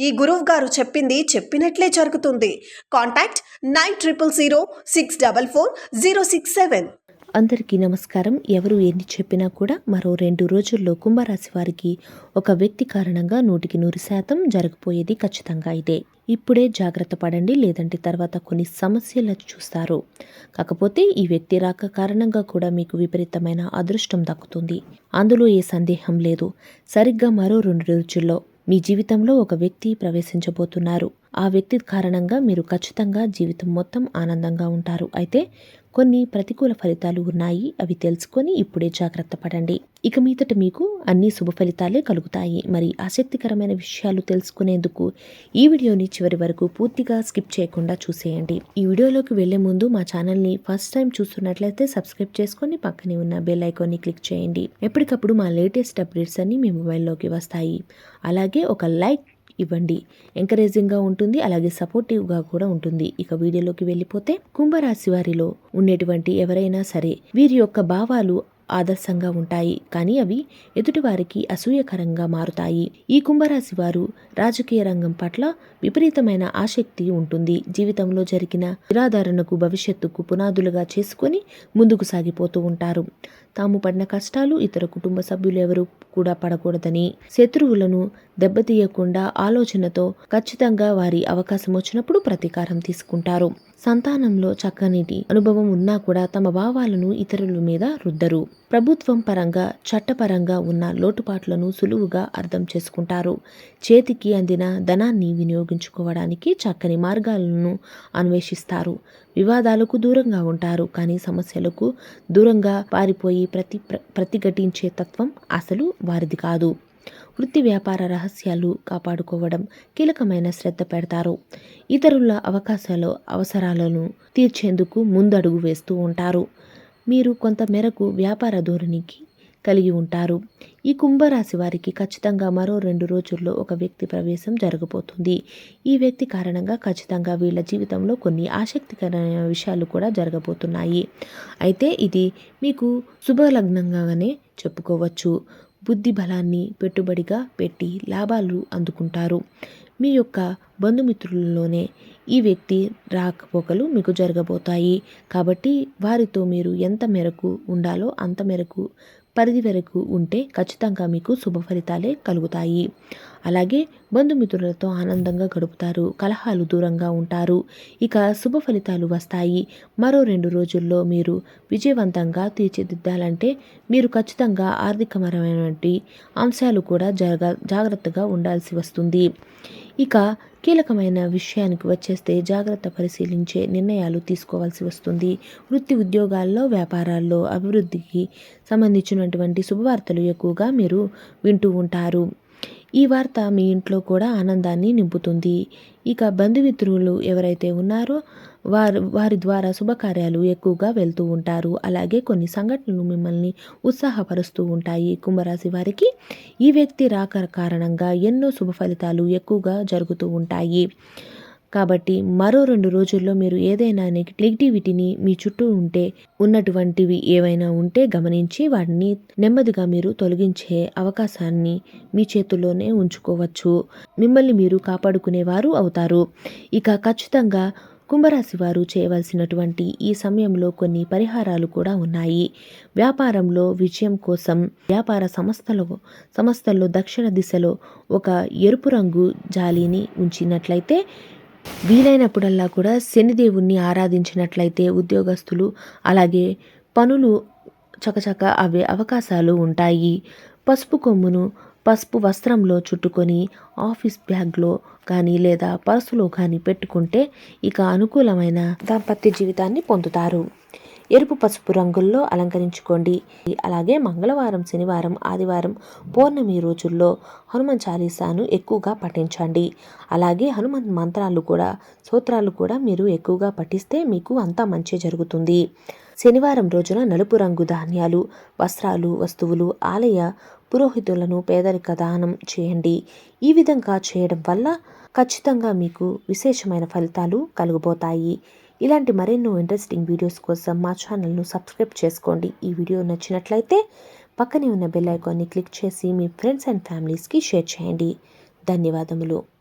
ఈ గురువు గారు చెప్పింది చెప్పినట్లే జరుగుతుంది. Contact nine triple zero six double four zero six seven. అందరికీ నమస్కారం. ఎవరు ఎన్ని చెప్పినా కూడా మరో రెండు రోజుల్లో కుంభరాశి వారికి ఒక వ్యక్తి కారణంగా నూటికి నూరు శాతం జరగబోయేది ఖచ్చితంగా ఇదే. ఇప్పుడే జాగ్రత్త పడండి లేదంటే తర్వాత కొన్ని సమస్యలు చూస్తారు. కాకపోతే ఈ వ్యక్తి రాక కారణంగా కూడా మీకు విపరీతమైన అదృష్టం దక్కుతుంది. అందులో ఏ సందేహం లేదు. సరిగ్గా మరో రెండు రోజుల్లో మీ జీవితంలో ఒక వ్యక్తి ప్రవేశించబోతున్నారు. ఆ వ్యక్తి కారణంగా మీరు ఖచ్చితంగా జీవితం మొత్తం ఆనందంగా ఉంటారు. అయితే కొన్ని ప్రతికూల ఫలితాలు ఉన్నాయి. అవి తెలుసుకొని ఇప్పుడే జాగ్రత్త పడండి. ఇక మీదట మీకు అన్ని శుభ ఫలితాలే కలుగుతాయి. మరి ఆసక్తికరమైన విషయాలు తెలుసుకునేందుకు ఈ వీడియోని చివరి వరకు పూర్తిగా స్కిప్ చేయకుండా చూసేయండి. ఈ వీడియోలోకి వెళ్ళే ముందు మా ఛానల్ని ఫస్ట్ టైం చూస్తున్నట్లయితే సబ్స్క్రైబ్ చేసుకొని పక్కనే ఉన్న బెల్ ఐకాన్ని క్లిక్ చేయండి. ఎప్పటికప్పుడు మా లేటెస్ట్ అప్డేట్స్ అన్ని మీ మొబైల్లోకి వస్తాయి. అలాగే ఒక లైక్ ఇవ్వండి. ఎంకరేజింగ్గా ఉంటుంది అలాగే సపోర్టివ్గా కూడా ఉంటుంది. ఇక వీడియోలోకి వెళ్ళిపోతే కుంభరాశి వారిలో ఉండేటువంటి ఎవరైనా సరే వీరి యొక్క భావాలు ఆదర్శంగా ఉంటాయి. కానీ అవి ఎదుటివారికి అసూయకరంగా మారుతాయి. ఈ కుంభరాశి వారు రాజకీయ రంగం పట్ల విపరీతమైన ఆసక్తి ఉంటుంది. జీవితంలో జరిగిన నిరాధారణకు భవిష్యత్తుకు పునాదులుగా చేసుకొని ముందుకు సాగిపోతూ ఉంటారు. తాము పడిన కష్టాలు ఇతర కుటుంబ సభ్యులు ఎవరు కూడా పడకూడదని శత్రువులను దెబ్బతీయకుండా ఆలోచనతో ఖచ్చితంగా వారి అవకాశం వచ్చినప్పుడు ప్రతీకారం తీసుకుంటారు. సంతానంలో చక్కనిటి అనుభవం ఉన్నా కూడా తమ భావాలను ఇతరుల మీద రుద్దరు. ప్రభుత్వం పరంగా చట్టపరంగా ఉన్న లోటుపాట్లను సులువుగా అర్థం చేసుకుంటారు. చేతికి అందిన ధనాన్ని వినియోగించుకోవడానికి చక్కని మార్గాలను అన్వేషిస్తారు. వివాదాలకు దూరంగా ఉంటారు కానీ సమస్యలకు దూరంగా పారిపోయి ప్రతి ప్ర- ప్రతిఘటించే తత్వం అసలు వారిది కాదు. వృత్తి వ్యాపార రహస్యాలు కాపాడుకోవడం కీలకమైన శ్రద్ధ పెడతారు. ఇతరుల అవకాశాలు అవసరాలను తీర్చేందుకు ముందడుగు వేస్తూ ఉంటారు. మీరు కొంత మేరకు వ్యాపార ధోరణికి కలిగి ఉంటారు. ఈ కుంభరాశి వారికి ఖచ్చితంగా మరో రెండు రోజుల్లో ఒక వ్యక్తి ప్రవేశం జరగబోతుంది. ఈ వ్యక్తి కారణంగా ఖచ్చితంగా వీళ్ళ జీవితంలో కొన్ని ఆసక్తికరమైన విషయాలు కూడా జరగబోతున్నాయి. అయితే ఇది మీకు శుభలగ్నంగానే చెప్పుకోవచ్చు. బుద్ధి బలాన్ని పెట్టుబడిగా పెట్టి లాభాలు అందుకుంటారు. మీ యొక్క బంధుమిత్రులలోనే ఈ వ్యక్తి రాకపోకలు మీకు జరగబోతాయి. కాబట్టి వారితో మీరు ఎంత మేరకు ఉండాలో అంత మేరకు పరిధి వరకు ఉంటే ఖచ్చితంగా మీకు శుభ ఫలితాలే కలుగుతాయి. అలాగే బంధుమిత్రులతో ఆనందంగా గడుపుతారు కలహాలు దూరంగా ఉంటారు. ఇక శుభ ఫలితాలు వస్తాయి. మరో రెండు రోజుల్లో మీరు విజయవంతంగా తీర్చిదిద్దాలంటే మీరు ఖచ్చితంగా ఆర్థికపరమైనటువంటి అంశాలు కూడా జరగ జాగ్రత్తగా ఉండాల్సి వస్తుంది. ఇక కీలకమైన విషయానికి వచ్చేస్తే జాగ్రత్త పరిశీలించే నిర్ణయాలు తీసుకోవాల్సి వస్తుంది. వృత్తి ఉద్యోగాల్లో వ్యాపారాల్లో అభివృద్ధికి సంబంధించినటువంటి శుభవార్తలు ఎక్కువగా మీరు వింటూ ఉంటారు. ఈ వార్త మీ ఇంట్లో కూడా ఆనందాన్ని నింపుతుంది. ఇక బంధుమిత్రులు ఎవరైతే ఉన్నారో వారు వారి ద్వారా శుభకార్యాలు ఎక్కువగా వెళ్తూ ఉంటారు. అలాగే కొన్ని సంఘటనలు మిమ్మల్ని ఉత్సాహపరుస్తూ ఉంటాయి. కుంభరాశి వారికి ఈ వ్యక్తి రాక కారణంగా ఎన్నో శుభ ఫలితాలు ఎక్కువగా జరుగుతూ ఉంటాయి. కాబట్టి మరో రెండు రోజుల్లో మీరు ఏదైనా నెగిటివిటీని మీ చుట్టూ ఉంటే ఉన్నటువంటివి ఏవైనా ఉంటే గమనించి వాటిని నెమ్మదిగా మీరు తొలగించే అవకాశాన్ని మీ చేతుల్లోనే ఉంచుకోవచ్చు. మిమ్మల్ని మీరు కాపాడుకునేవారు అవుతారు. ఇక ఖచ్చితంగా కుంభరాశి వారు చేయవలసినటువంటి ఈ సమయంలో కొన్ని పరిహారాలు కూడా ఉన్నాయి. వ్యాపారంలో విజయం కోసం వ్యాపార సంస్థలో సంస్థల్లో దక్షిణ దిశలో ఒక ఎరుపు రంగు జాలీని ఉంచినట్లయితే వీలైనప్పుడల్లా కూడా శనిదేవుణ్ణి ఆరాధించినట్లయితే ఉద్యోగస్తులు అలాగే పనులు చకచక అవే అవకాశాలు ఉంటాయి. పసుపు కొమ్మును పసుపు వస్త్రంలో చుట్టుకొని ఆఫీస్ బ్యాగ్లో కానీ లేదా పర్సులో కానీ పెట్టుకుంటే ఇక అనుకూలమైన దాంపత్య జీవితాన్ని పొందుతారు. ఎరుపు పసుపు రంగుల్లో అలంకరించుకోండి. అలాగే మంగళవారం శనివారం ఆదివారం పౌర్ణమి రోజుల్లో హనుమాన్ చాలీసాను ఎక్కువగా పఠించండి. అలాగే హనుమాన్ మంత్రాలు కూడా సూత్రాలు కూడా మీరు ఎక్కువగా పఠిస్తే మీకు అంతా మంచి జరుగుతుంది. శనివారం రోజున నలుపు రంగు ధాన్యాలు వస్త్రాలు వస్తువులు ఆలయ పురోహితులను పేదరిక దానం చేయండి. ఈ విధంగా చేయడం వల్ల ఖచ్చితంగా మీకు విశేషమైన ఫలితాలు కలుగుబోతాయి. ఇలాంటి మరెన్నో ఇంట్రెస్టింగ్ వీడియోస్ కోసం మా ఛానల్ను సబ్స్క్రైబ్ చేసుకోండి. ఈ వీడియో నచ్చినట్లయితే పక్కనే ఉన్న బెల్ ఐకాన్ని క్లిక్ చేసి మీ ఫ్రెండ్స్ అండ్ ఫ్యామిలీస్కి షేర్ చేయండి. ధన్యవాదములు.